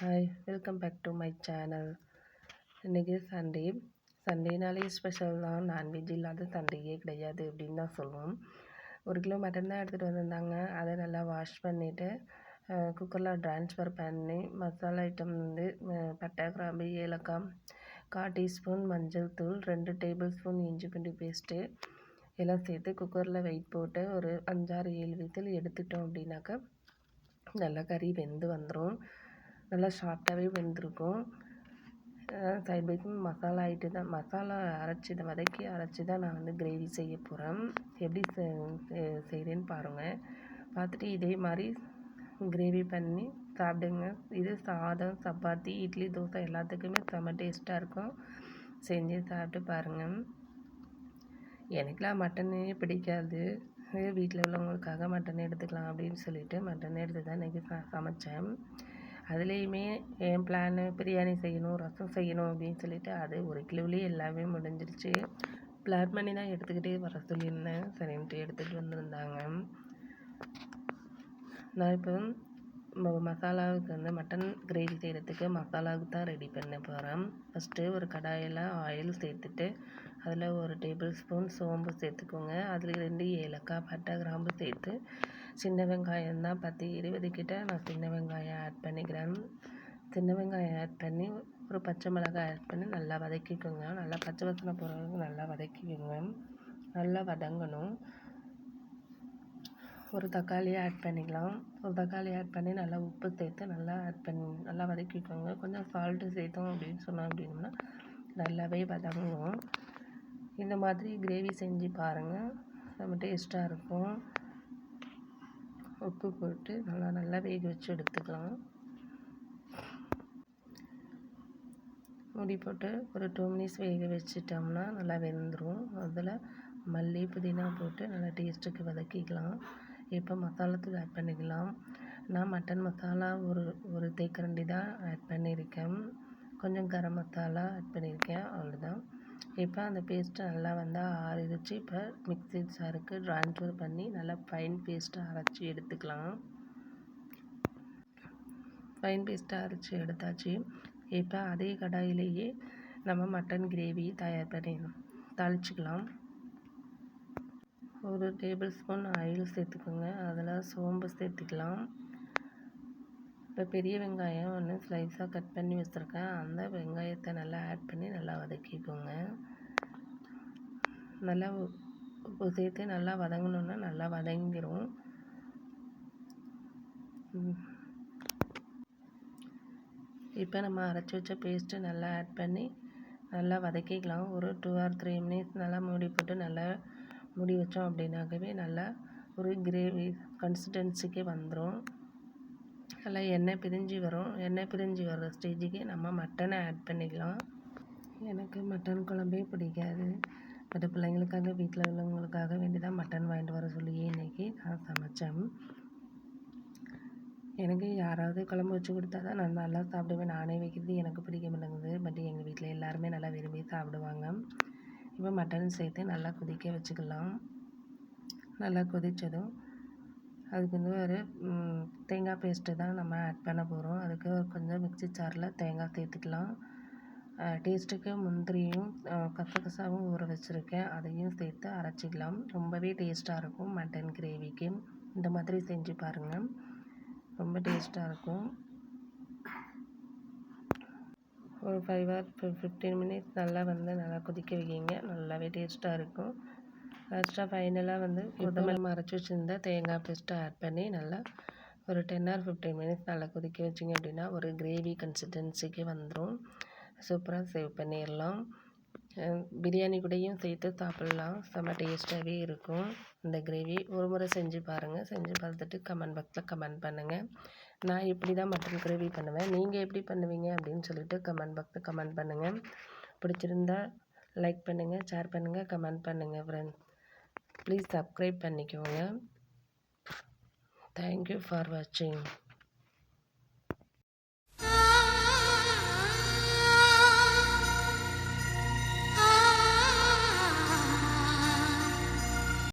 Hi welcome back to my channel இன்றைக்கி Sunday சண்டேனாலே special தான். நான்வெஜ் இல்லாத சண்டேயே கிடையாது அப்படின்னு தான் சொல்லுவோம். ஒரு கிலோ மட்டன் தான் எடுத்துகிட்டு வந்திருந்தாங்க. அதை நல்லா வாஷ் பண்ணிவிட்டு குக்கரில் ட்ரான்ஸ்ஃபர் பண்ணி மசாலா ஐட்டம் வந்து பட்டை கிராம்பு ஏலக்காய் கால் டீஸ்பூன் மஞ்சள் தூள் ரெண்டு டேபிள் ஸ்பூன் இஞ்சி பூண்டு பேஸ்ட்டு எல்லாம் சேர்த்து குக்கரில் வெயிட் போட்டு ஒரு அஞ்சாறு ஏழு விசில் எடுத்துட்டோம் அப்படின்னாக்கா நல்லா கறி வெந்து வந்துடும் நல்லா சாஃப்டாகவே வெந்திருக்கும். சைட் பைக்கும் மசாலா ஐட்டு தான் மசாலா அரைச்சி இதை வதக்கி அரைச்சி தான் நான் வந்து கிரேவி செய்ய போகிறேன் எப்படி செய்கிறேன்னு பாருங்கள் பார்த்துட்டு இதே மாதிரி கிரேவி பண்ணி சாப்பிடுங்க. இது சாதம் சப்பாத்தி இட்லி தோசை எல்லாத்துக்குமே செம்ம டேஸ்ட்டாக இருக்கும். செஞ்சு சாப்பிட்டு பாருங்கள் எனக்குலாம் மட்டனே பிடிக்காது. வீட்டில் உள்ளவங்களுக்காக மட்டன் எடுத்துக்கலாம் அப்படின்னு சொல்லிட்டு மட்டன் எடுத்து தான் இன்றைக்கி சமைச்சேன். அதுலேயுமே என் பிளானு பிரியாணி செய்யணும் ரசம் செய்யணும் அப்படின்னு சொல்லிட்டு அது ஒரு கிலோவிலே எல்லாமே முடிஞ்சிருச்சு. பிளான் பண்ணி தான் எடுத்துக்கிட்டே வர சொல்லியிருந்தேன். சரின்ட்டு எடுத்துகிட்டு வந்திருந்தாங்க. நான் இப்போ மசாலாவுக்கு வந்து மட்டன் கிரேவி செய்கிறதுக்கு மசாலாவுக்கு தான் ரெடி பண்ண போகிறேன் ஃபஸ்ட்டு ஒரு கடாயில் ஆயில் சேர்த்துட்டு அதில் ஒரு டேபிள் ஸ்பூன் சோம்பு சேர்த்துக்கோங்க. அதில் ரெண்டு ஏலக்காய் பட்டை கிராம்பு சேர்த்து சின்ன வெங்காயம் தான் பத்து இருபது கிட்ட நான் சின்ன வெங்காயம் ஆட் பண்ணிக்கிறேன். சின்ன வெங்காயம் ஆட் பண்ணி ஒரு பச்சை மிளகாய் ஆட் பண்ணி நல்லா வதக்கிக்கோங்க. நல்லா பச்சை வாசனை போகிற நல்லா வதக்கிக்கோங்க. நல்லா வதங்கணும். ஒரு தக்காளியை ஆட் பண்ணிக்கலாம். ஒரு தக்காளி ஆட் பண்ணி நல்லா உப்பு சேர்த்து நல்லா ஆட் பண்ணி நல்லா வதக்கிக்கோங்க. கொஞ்சம் சால்ட்டு சேர்த்தோம் அப்படின்னு சொன்னோம் அப்படின்னா நல்லாவே வதங்கும் இந்த மாதிரி கிரேவி செஞ்சு பாருங்கள் ரொம்ப டேஸ்ட்டாக இருக்கும். உப்பு போட்டு நல்லா நல்லா வேக வச்சு எடுத்துக்கலாம். மூடி போட்டு ஒரு டூ மினிட்ஸ் வேக வச்சிட்டோம்னா நல்லா வெந்துடும் அதில் மல்லி புதினா போட்டு நல்லா டேஸ்ட்டுக்கு வதக்கிக்கலாம். இப்போ மசாலாத்தூள் ஆட் பண்ணிக்கலாம். நான் மட்டன் மசாலா ஒரு ஒரு தேக்கரண்டி தான் ஆட் பண்ணியிருக்கேன். கொஞ்சம் கரம் மசாலா ஆட் பண்ணியிருக்கேன். அவ்வளோதான் இப்போ அந்த பேஸ்ட்டு நல்லா வந்து ஆறிடுச்சு. இப்போ மிக்ஸி ஜாருக்கு ட்ரான்ஸ்ஃபர் பண்ணி நல்லா ஃபைன் பேஸ்ட்டாக அரைச்சி எடுத்துக்கலாம். ஃபைன் பேஸ்ட்டாக அரைச்சி எடுத்தாச்சு. இப்போ அதே கடாயிலேயே நம்ம மட்டன் கிரேவி தயார் பண்ணி தாளிச்சிக்கலாம். ஒரு டேபிள் ஸ்பூன் ஆயில் சேர்த்துக்கோங்க. அதில் சோம்பு சேர்த்துக்கலாம். இப்போ பெரிய வெங்காயம் ஒன்று ஸ்லைஸாக கட் பண்ணி வச்சுருக்கேன். அந்த வெங்காயத்தை நல்லா ஆட் பண்ணி நல்லா வதக்கிக்கோங்க. நல்லா உப்பு சேர்த்து நல்லா வதங்கணுன்னா நல்லா வதங்கிடும் இப்போ நம்ம அரைச்சி வச்ச பேஸ்ட்டு நல்லா ஆட் பண்ணி நல்லா வதக்கிக்கலாம். ஒரு டூ ஆர் த்ரீ மினிட்ஸ் நல்லா மூடி போட்டு நல்லா மூடி வச்சோம் அப்படின்னாக்கவே நல்லா ஒரு கிரேவி கன்சிஸ்டன்சிக்கு வந்துடும் நல்லா எண்ணெய் பிரிஞ்சு வரும். எண்ணெய் பிரிஞ்சு வர ஸ்டேஜுக்கு நம்ம மட்டனை ஆட் பண்ணிக்கலாம். எனக்கு மட்டன் குழம்பே பிடிக்காது. பட் பிள்ளைங்களுக்காக வீட்டில் உள்ளவங்களுக்காக வேண்டி தான் மட்டன் வாங்கிட்டு வர சொல்லி இன்றைக்கி நான் சமைச்சேன். எனக்கு யாராவது குழம்பு வச்சு கொடுத்தா தான் நான் நல்லா சாப்பிடுவேன். நானே வைக்கிறது எனக்கு பிடிக்க மாட்டேங்குது. பட் எங்கள் வீட்டில் எல்லாருமே நல்லா விரும்பி சாப்பிடுவாங்க. இப்போ மட்டன் சேர்த்து நல்லா கொதிக்க வச்சுக்கலாம். நல்லா கொதித்ததும் அதுக்கு வந்து ஒரு தேங்காய் பேஸ்ட்டு தான் நம்ம ஆட் பண்ண போகிறோம் அதுக்கு கொஞ்சம் மிக்ஸி சாரில் தேங்காய் சேர்த்துக்கலாம் டேஸ்ட்டுக்கு முந்திரியும் கசகசாவும் ஊற வச்சுருக்கேன். அதையும் சேர்த்து அரைச்சிக்கலாம். ரொம்பவே டேஸ்ட்டாக இருக்கும் மட்டன் கிரேவிக்கு இந்த மாதிரி செஞ்சு பாருங்கள் ரொம்ப டேஸ்ட்டாக இருக்கும். ஒரு ஃபைவ் ஆர் ஃபிஃப்டீன் மினிட்ஸ் நல்லா வந்து நல்லா கொதிக்க வைக்கிங்க. நல்லாவே டேஸ்ட்டாக இருக்கும். லாஸ்ட்டாக ஃபைனலாக வந்து கொத்தமல்லி மறைச்சி வச்சுருந்தா தேங்காய் பேஸ்ட்டை ஆட் பண்ணி நல்லா ஒரு டென் ஆர் ஃபிஃப்டீன் மினிட்ஸ் நல்லா கொதிக்க வச்சிங்க அப்படின்னா ஒரு கிரேவி கன்சிஸ்டன்சிக்கு வந்துடும் சூப்பராக சேவ் பண்ணிடலாம். பிரியாணி கூடயும் சேர்த்து சாப்பிட்லாம். செம்ம டேஸ்ட்டாகவே இருக்கும் இந்த கிரேவி. ஒரு முறை செஞ்சு பாருங்கள் செஞ்சு பார்த்துட்டு கமெண்ட் பாக்ஸில் கமெண்ட் பண்ணுங்கள் நான் இப்படி தான் மட்டன் கிரேவி பண்ணுவேன். நீங்கள் எப்படி பண்ணுவீங்க அப்படின்னு சொல்லிட்டு கமெண்ட் பாக்ஸில் கமெண்ட் பண்ணுங்கள் பிடிச்சிருந்தா லைக் பண்ணுங்கள் ஷேர் பண்ணுங்கள் கமெண்ட் பண்ணுங்கள் ஃப்ரெண்ட்ஸ் ப்ளீஸ் சப்ஸ்கிரைப் பண்ணிக்கோங்க. தேங்க்யூ ஃபார் வாட்சிங்